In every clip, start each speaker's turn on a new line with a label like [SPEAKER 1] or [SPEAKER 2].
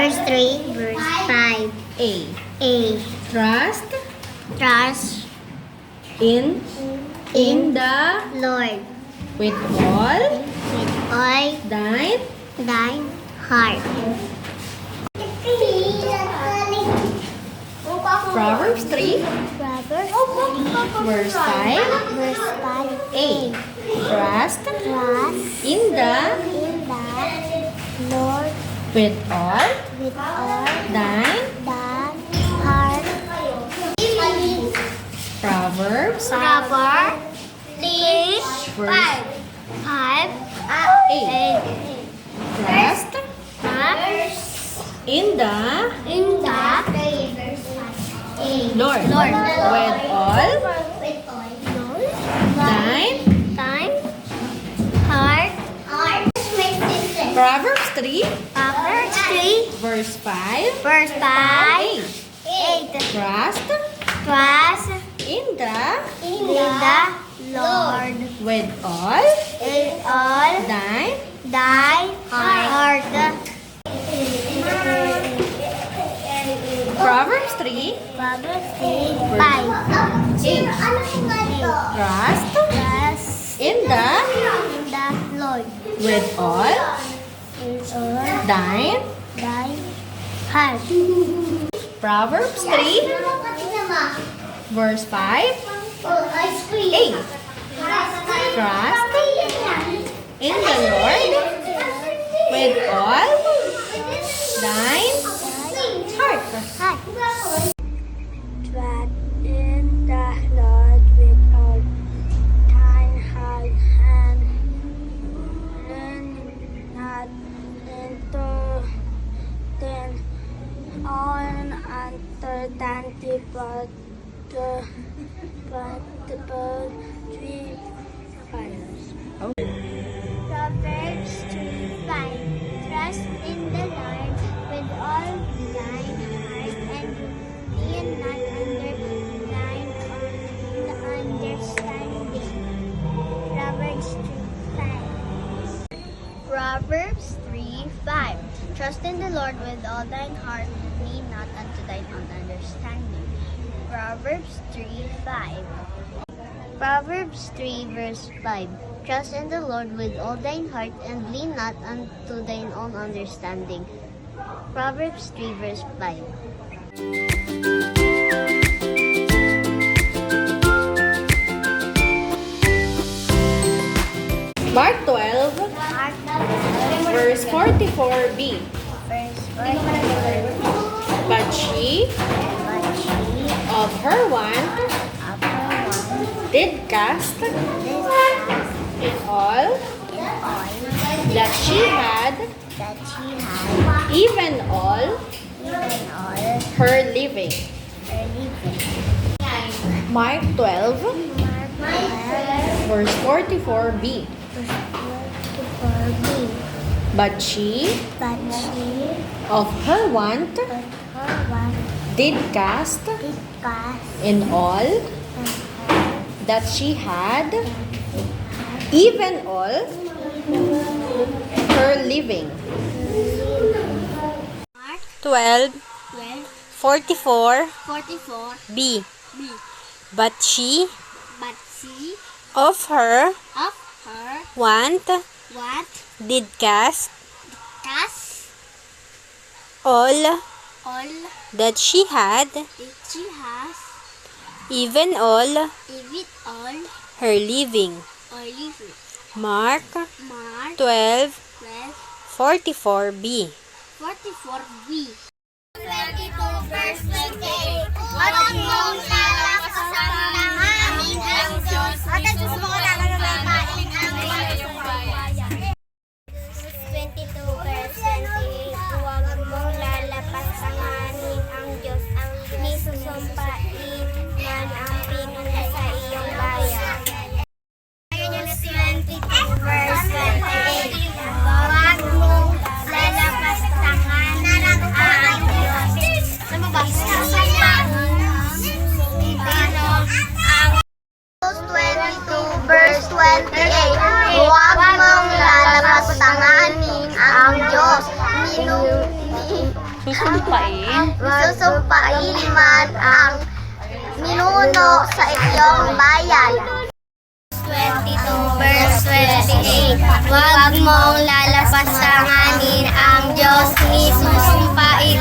[SPEAKER 1] 3,
[SPEAKER 2] verse 3, verse 5.
[SPEAKER 1] A.
[SPEAKER 2] A.
[SPEAKER 1] Trust
[SPEAKER 2] Trust
[SPEAKER 1] in in the
[SPEAKER 2] Lord
[SPEAKER 1] with all
[SPEAKER 2] with all
[SPEAKER 1] thine
[SPEAKER 2] thine heart.
[SPEAKER 1] Proverbs 3,
[SPEAKER 2] Proverbs
[SPEAKER 1] verse 5.
[SPEAKER 2] verse 5.
[SPEAKER 1] A. Trust
[SPEAKER 2] Trust
[SPEAKER 1] in the
[SPEAKER 2] in the Lord
[SPEAKER 1] with all
[SPEAKER 2] with all
[SPEAKER 1] thine
[SPEAKER 2] thine heart.
[SPEAKER 1] Proverbs?
[SPEAKER 2] Proverbs 3,
[SPEAKER 1] verse
[SPEAKER 2] 5,
[SPEAKER 1] Eight. Trust
[SPEAKER 2] Trust
[SPEAKER 1] in the
[SPEAKER 2] in the
[SPEAKER 1] Lord.
[SPEAKER 2] Lord.
[SPEAKER 1] with all?
[SPEAKER 2] With all.
[SPEAKER 1] Thine
[SPEAKER 2] time? Heart?
[SPEAKER 1] Proverbs 3
[SPEAKER 2] Proverbs 3
[SPEAKER 1] verse 5
[SPEAKER 2] verse 5
[SPEAKER 1] 8
[SPEAKER 2] 8
[SPEAKER 1] Trust
[SPEAKER 2] Trust
[SPEAKER 1] in the
[SPEAKER 2] in the Lord.
[SPEAKER 1] With all
[SPEAKER 2] with all
[SPEAKER 1] thine
[SPEAKER 2] thy heart.
[SPEAKER 1] Proverbs 3
[SPEAKER 2] Proverbs 3 5
[SPEAKER 1] Trust
[SPEAKER 2] Trust
[SPEAKER 1] in the
[SPEAKER 2] in the Lord.
[SPEAKER 1] With all
[SPEAKER 2] with all
[SPEAKER 1] thine
[SPEAKER 2] thy heart.
[SPEAKER 1] Proverbs 3 verse 5 8 Trust in the Lord with all thine heart
[SPEAKER 2] tree fires. Proverbs 3 5 Trust in the Lord with all thine heart and lean not under thine own understanding. Proverbs 3 5 Proverbs 3 5 Trust in the Lord with all thine heart and lean not unto thine own understanding. Proverbs 3 5 Proverbs 3 verse 5 Trust in the Lord with all thine heart and lean not unto thine own understanding. Proverbs 3 verse 5
[SPEAKER 1] Mark 12 verse 44b
[SPEAKER 2] Verse 4
[SPEAKER 1] But she
[SPEAKER 2] But she
[SPEAKER 1] of her want
[SPEAKER 2] after one
[SPEAKER 1] did cast in all
[SPEAKER 2] in all
[SPEAKER 1] that she had
[SPEAKER 2] that she had
[SPEAKER 1] even all
[SPEAKER 2] even all
[SPEAKER 1] her living
[SPEAKER 2] her living.
[SPEAKER 1] Mark 12
[SPEAKER 2] Mark 12
[SPEAKER 1] verse 44b
[SPEAKER 2] verse 44b
[SPEAKER 1] But she
[SPEAKER 2] But she
[SPEAKER 1] of her want
[SPEAKER 2] her one
[SPEAKER 1] did cast in all that she had even all her living.
[SPEAKER 2] Mark
[SPEAKER 1] 12
[SPEAKER 2] 12
[SPEAKER 1] 44
[SPEAKER 2] 44
[SPEAKER 1] b.
[SPEAKER 2] B.
[SPEAKER 1] But she
[SPEAKER 2] But she
[SPEAKER 1] of her
[SPEAKER 2] of her
[SPEAKER 1] want
[SPEAKER 2] what
[SPEAKER 1] did cast
[SPEAKER 2] cast
[SPEAKER 1] all
[SPEAKER 2] all
[SPEAKER 1] that she had
[SPEAKER 2] that she has,
[SPEAKER 1] even all
[SPEAKER 2] even all
[SPEAKER 1] her living
[SPEAKER 2] or living.
[SPEAKER 1] Mark
[SPEAKER 2] Mark
[SPEAKER 1] 12
[SPEAKER 2] 12
[SPEAKER 1] 44b
[SPEAKER 2] 44b. 22 verse 28. At ang mong lalabas sa aming ang Diyos. At ang Diyos mo lalalabain Susumpain. Susumpain man ang minuno sa iyong bayan. 22 verse 28 Huwag mong lalapastanganin ang Diyos ni susumpain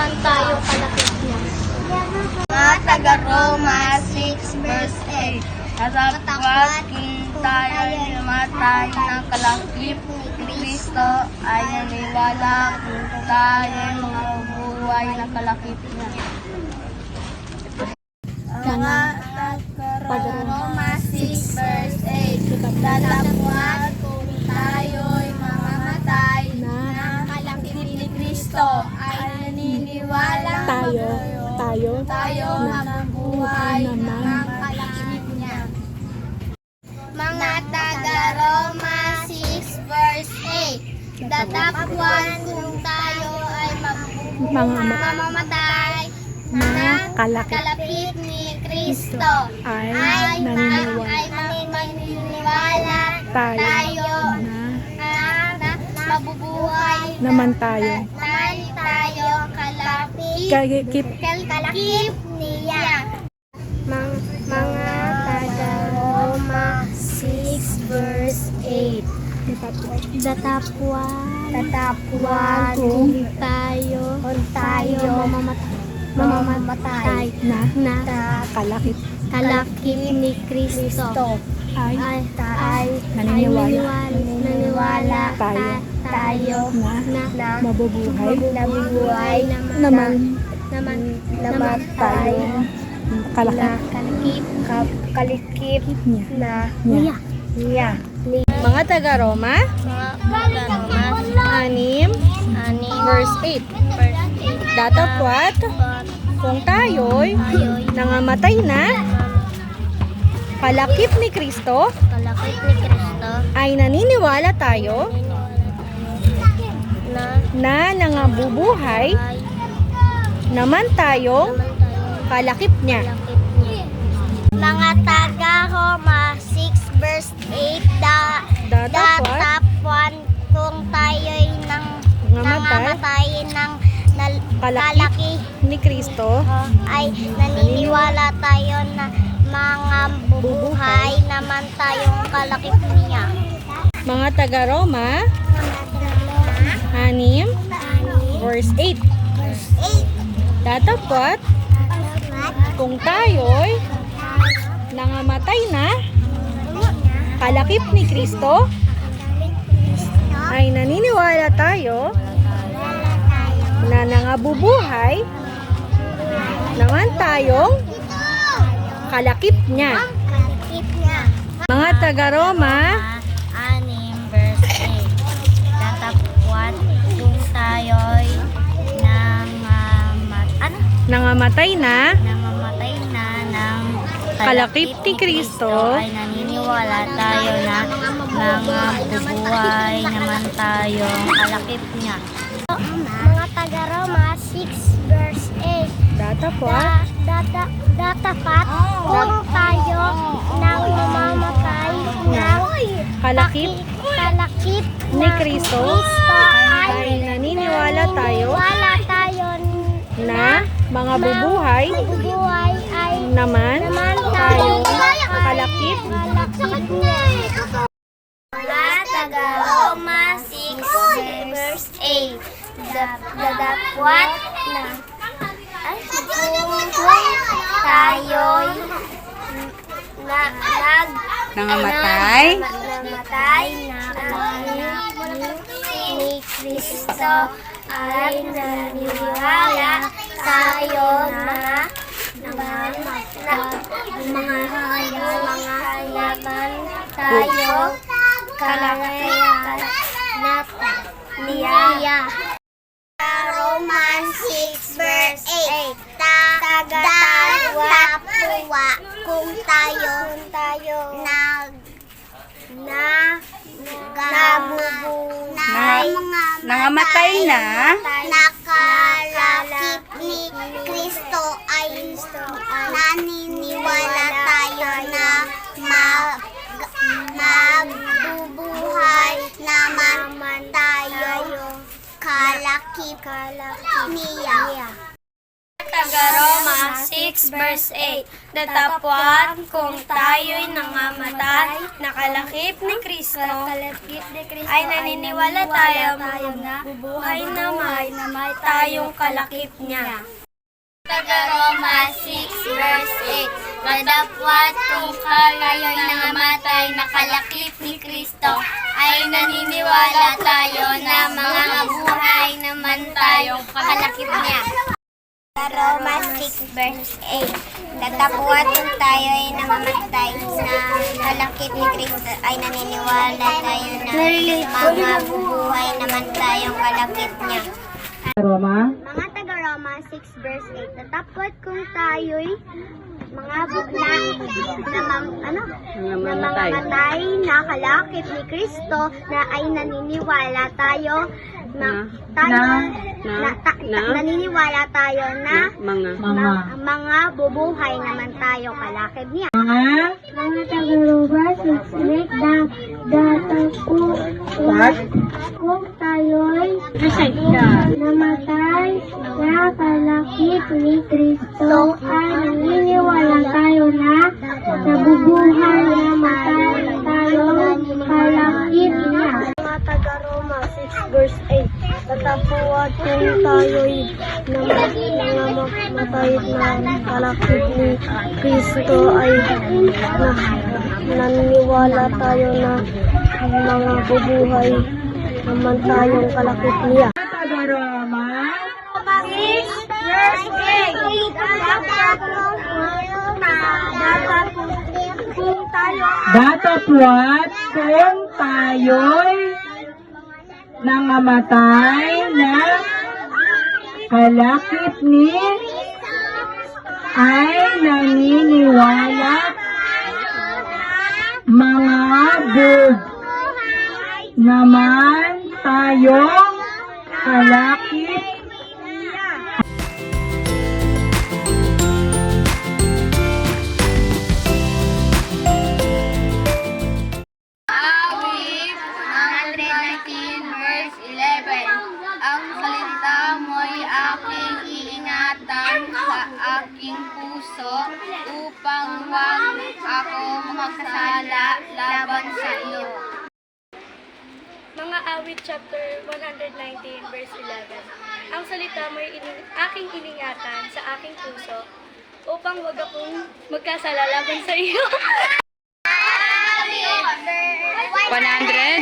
[SPEAKER 2] naman tayo kalapit niya. Mga taga-Roma 6 verse 8
[SPEAKER 3] Katapos kung tayo namatay ng kalakip ni Kristo ay naniwala kung tayo mga buhay na kalakip niya.
[SPEAKER 2] Mga taga-Roma 6 verse 8 Lalapwat
[SPEAKER 4] tayo, tayo
[SPEAKER 2] mabubuhay ng kalakip niya. Mga taga-Roma 6 verse 8 Datapwan kung tayo ay
[SPEAKER 4] Mga
[SPEAKER 2] mamamatay
[SPEAKER 4] kalakip
[SPEAKER 2] kalapit ni Kristo.
[SPEAKER 4] ay
[SPEAKER 2] ay maniniwala
[SPEAKER 4] tayo
[SPEAKER 2] tayo
[SPEAKER 4] na
[SPEAKER 2] na, na mabubuhay
[SPEAKER 4] naman tayo
[SPEAKER 2] Kal- kalakip niya. Mang, mga taga-Roma 6 verse 8. Datapwan. Datapwan kung tayo, kung tayo mamamatay, mamamatay
[SPEAKER 4] na
[SPEAKER 2] na
[SPEAKER 4] kalakip
[SPEAKER 2] kalakip ni Kristo
[SPEAKER 4] ay
[SPEAKER 2] ay, ay
[SPEAKER 4] Naniniwala.
[SPEAKER 2] naniniwala
[SPEAKER 4] Tayo.
[SPEAKER 2] Ta- tayo
[SPEAKER 4] na
[SPEAKER 2] na, na
[SPEAKER 4] mabubuhay.
[SPEAKER 2] nabubuhay
[SPEAKER 4] naman.
[SPEAKER 2] naman
[SPEAKER 4] naman tayo. kalakip
[SPEAKER 2] kalakip kalikip
[SPEAKER 4] niya.
[SPEAKER 2] na
[SPEAKER 4] niya.
[SPEAKER 2] niya.
[SPEAKER 4] Mga taga-Roma,
[SPEAKER 2] mga taga-Roma.
[SPEAKER 4] 6,
[SPEAKER 2] ani
[SPEAKER 4] verse 8. Datapwat kung tayo'y nangamatay na kalakip ni Kristo
[SPEAKER 2] kalakip ni Kristo
[SPEAKER 4] ay naniniwala tayo
[SPEAKER 2] na
[SPEAKER 4] na nangabubuhay
[SPEAKER 2] ay
[SPEAKER 4] naman tayong kalakip niya.
[SPEAKER 2] mga taga-Roma 6 verse 8 da datapwan kung tayo'y nang
[SPEAKER 4] Nangamatay.
[SPEAKER 2] ng nal,
[SPEAKER 4] Kalakip.
[SPEAKER 2] kalaki
[SPEAKER 4] ni Kristo
[SPEAKER 2] ay naniniwala tayo na mga bubuhay naman tayong kalakip niya.
[SPEAKER 4] mga taga-Roma 6 verse 8. Datapwat kung tayo'y nangamatay na kalakip ni Kristo ay naniniwala tayo na nangabubuhay naman tayong. Kalakip niya. Mga taga-Roma,
[SPEAKER 2] tayo'y nangamat, ano?
[SPEAKER 4] nangamatay na.
[SPEAKER 2] Nangamatay na ng
[SPEAKER 4] Kalakip ni Kristo,
[SPEAKER 2] ay naniniwala tayo na mga bubuhay naman tayong kalakip niya. Mga taga-Roma 6 verse 8
[SPEAKER 4] datapwat
[SPEAKER 2] da, data, datapat kung tayo ng
[SPEAKER 4] kalakip?
[SPEAKER 2] kalakip
[SPEAKER 4] ni Kristo? Ay naniniwala tayo
[SPEAKER 2] wala tayo
[SPEAKER 4] na mga bubuhay
[SPEAKER 2] bubuhay ay
[SPEAKER 4] naman
[SPEAKER 2] naman tayo.
[SPEAKER 4] kalakip?
[SPEAKER 2] Kalakip taga-Roma 6 verse 8 Dadapwat na? Ay, kung tayo'y na, nag
[SPEAKER 3] Nangamatay?
[SPEAKER 2] na, namatay na ni, ni Kristo ay naniniwala tayo na na, na mga mga halaman tayo kalaya na niya. Romans 6 verse 8 pong tayo, tayo.
[SPEAKER 3] nag na nabubu na, na, nangamatay na.
[SPEAKER 2] nakalakip ni Kristo ay naniniwala tayo na mag, magbubuhay naman tayo. kalakip niya.
[SPEAKER 5] Taga-Roma 6 verse 8 Datapwat kung tayo'y nangamatay, nakalakip ni Kristo, ay naniniwala tayo. na bubuhay naman tayong kalakip niya.
[SPEAKER 2] Taga-Roma 6 verse 8 Madapwat kung tayo'y nangamatay. Nakalakip ni Kristo. Ay naniniwala tayo na mga buhay naman tayong kalakip niya. Roma 6 verse 8 Tatapwat kung tayo ay nangamatay na kalakip ni Kristo. Ay naniniwala tayo na mga buhay naman tayong kalakip niya.
[SPEAKER 6] Roma?
[SPEAKER 2] Mga taga Roma 6 verse 8. Tatapot kung tayo'y mga bukla na mang, ano, na mga matay na kalakip ni Kristo na ay naniniwala tayo na, tayo, na, ta- ta- naniniwala tayo na,
[SPEAKER 6] mga
[SPEAKER 2] ma- mga bubuhay naman tayo kalakip niya.
[SPEAKER 6] mga
[SPEAKER 2] Mga taga Roma 6 verse da, datapot
[SPEAKER 6] what?
[SPEAKER 2] kung tayo'y namatay na kalakip ni Kristo ay naniniwala tayo na nabubuhay na matay tayo kalakip niya. Mga taga Roma 6 verse 8 Tatapuan kung tayo'y namatay na kalakip ni Kristo ay na, naniniwala tayo na mga bubuhay naman tayong kalakip niya.
[SPEAKER 6] Taga Roma
[SPEAKER 2] Kung tayo
[SPEAKER 6] Datapwat kung tayo'y nangamatay na kalakip ni ay naniniwala. Mga bug naman tayong kalakip
[SPEAKER 3] puso upang
[SPEAKER 5] wag akong magkasala laban sa iyo.
[SPEAKER 2] 100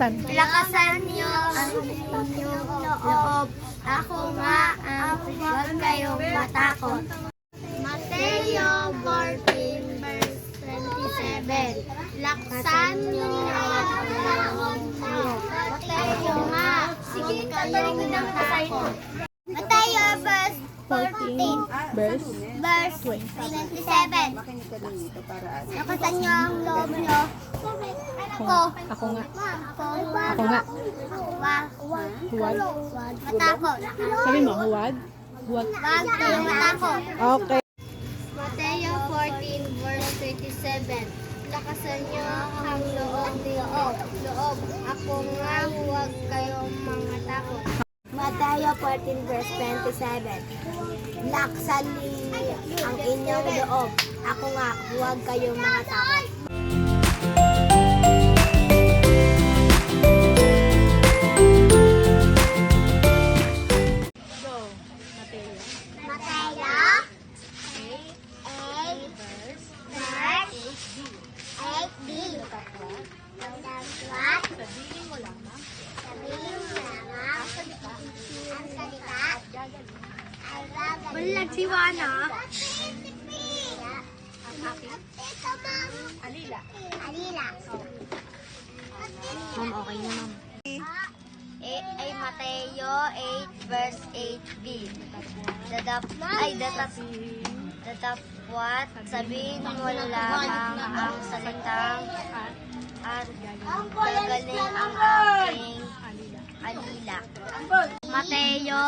[SPEAKER 4] Laksan.
[SPEAKER 2] Lakasan niyo ang inyong loob. Ako nga ang huwag kayong matakot. Mateo 14 verse 27 Laksan niyo ang loob. Mateo nga. Sige, katarin ko ng takot. Mateo verse 14
[SPEAKER 4] Verse
[SPEAKER 2] verse 27 Lakasan niyo ang loob niyo. Ako.
[SPEAKER 4] Ako nga.
[SPEAKER 2] Ako.
[SPEAKER 4] Nga.
[SPEAKER 2] Huwag. Matakot.
[SPEAKER 4] Sabi mo, huwag. Huwag.
[SPEAKER 2] Huwag kayong matakot.
[SPEAKER 4] Okay.
[SPEAKER 2] Mateo 14 verse 37 Lakasan niyo ang loob loob. 14 verse 27 Laksan niyo ang inyong loob. Ako nga huwag kayong mga takot.
[SPEAKER 7] Balag si Wana.
[SPEAKER 5] Alila. Alila.
[SPEAKER 8] Ma'am, okay na ma'am.
[SPEAKER 5] Ay Mateo 8 verse 8b. Dadap, ay datap, datapwat, sabihin mo lamang ang salitang at gagaling ang aking alila. Mateo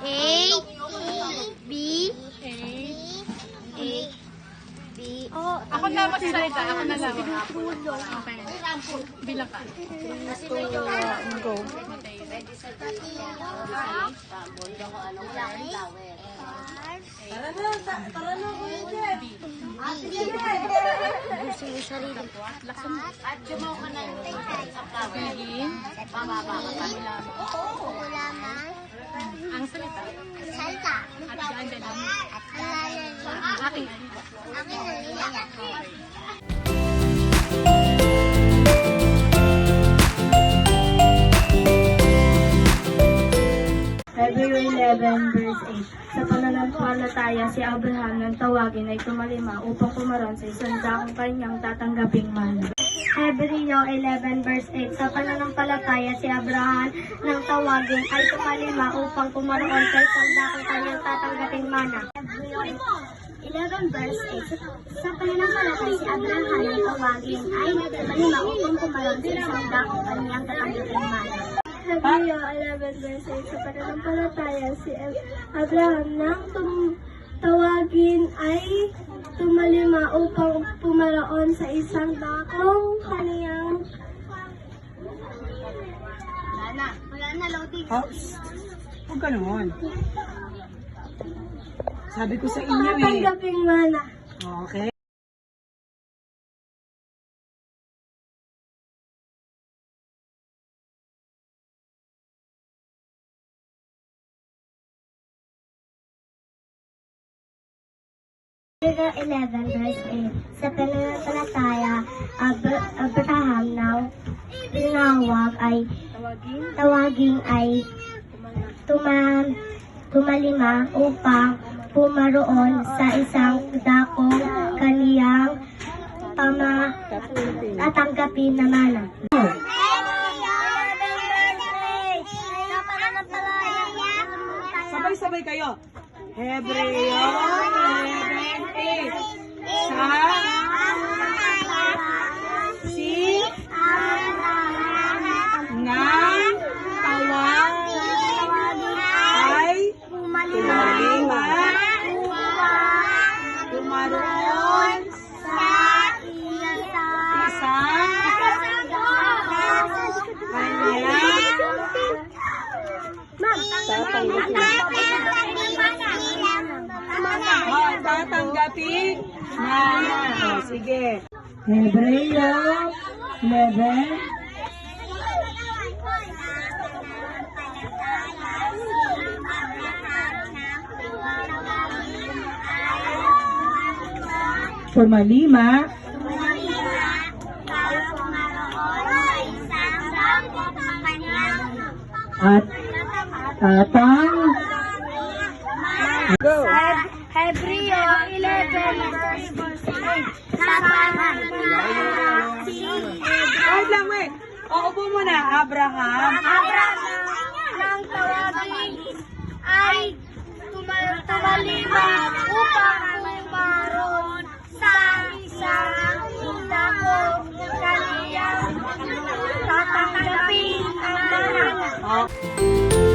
[SPEAKER 5] 8 B 8 B
[SPEAKER 4] Ako na magsasalita. Ako na lang. Bilang ka.
[SPEAKER 8] Go.
[SPEAKER 4] Begin.
[SPEAKER 5] Ulaman.
[SPEAKER 4] Ang salita.
[SPEAKER 5] Salta.
[SPEAKER 4] At dalam.
[SPEAKER 5] At alalan.
[SPEAKER 4] Aking.
[SPEAKER 5] Aking.
[SPEAKER 2] February 11, verse 8. Sa pananampalataya, si Abraham nang tawagin ay tumalima upang pumaron sa isang dakong kanyang tatanggaping mana. Hebreo 11, verse 8. Sa pananampalataya, si Abraham nang tawagin ay tumalima upang pumaroon sa isang dakong kanyang tatanggaping mana. Hebreo 11 verse 8. Sa pananampalataya, si Abraham nang tawagin ay tumalima upang pumaroon sa isang dakong kanyang tatanggaping mana. Hebreo 11 verse 8 sa pananampalataya si Abraham nang tawagin ay tumalima upang pumaraon sa isang dakong kaniyang
[SPEAKER 5] Wala na. Wala na, loading.
[SPEAKER 6] Oh, huwag ganon. Sabi ko sa inyo eh.
[SPEAKER 2] tatanggaping mana.
[SPEAKER 6] Okay.
[SPEAKER 2] Hebreo 11 verse 8 sa pananampalataya Ab- Abraham nang tinawag ay tawagin ay tuma, tumalima upang pumaroon sa isang dakong kaniyang pama tatanggapin na mana.
[SPEAKER 6] Sabay-sabay kayo. Hebreo 11.8 Sa sige.
[SPEAKER 2] Hebreo 11
[SPEAKER 6] Pumalima at tatang Go! O, upo muna. Abraham.
[SPEAKER 5] Abraham nang tawagin ay tumal- tumalima upang pumaroon sa isang dako kaniyang tatanggapin ang mana.
[SPEAKER 6] Okay.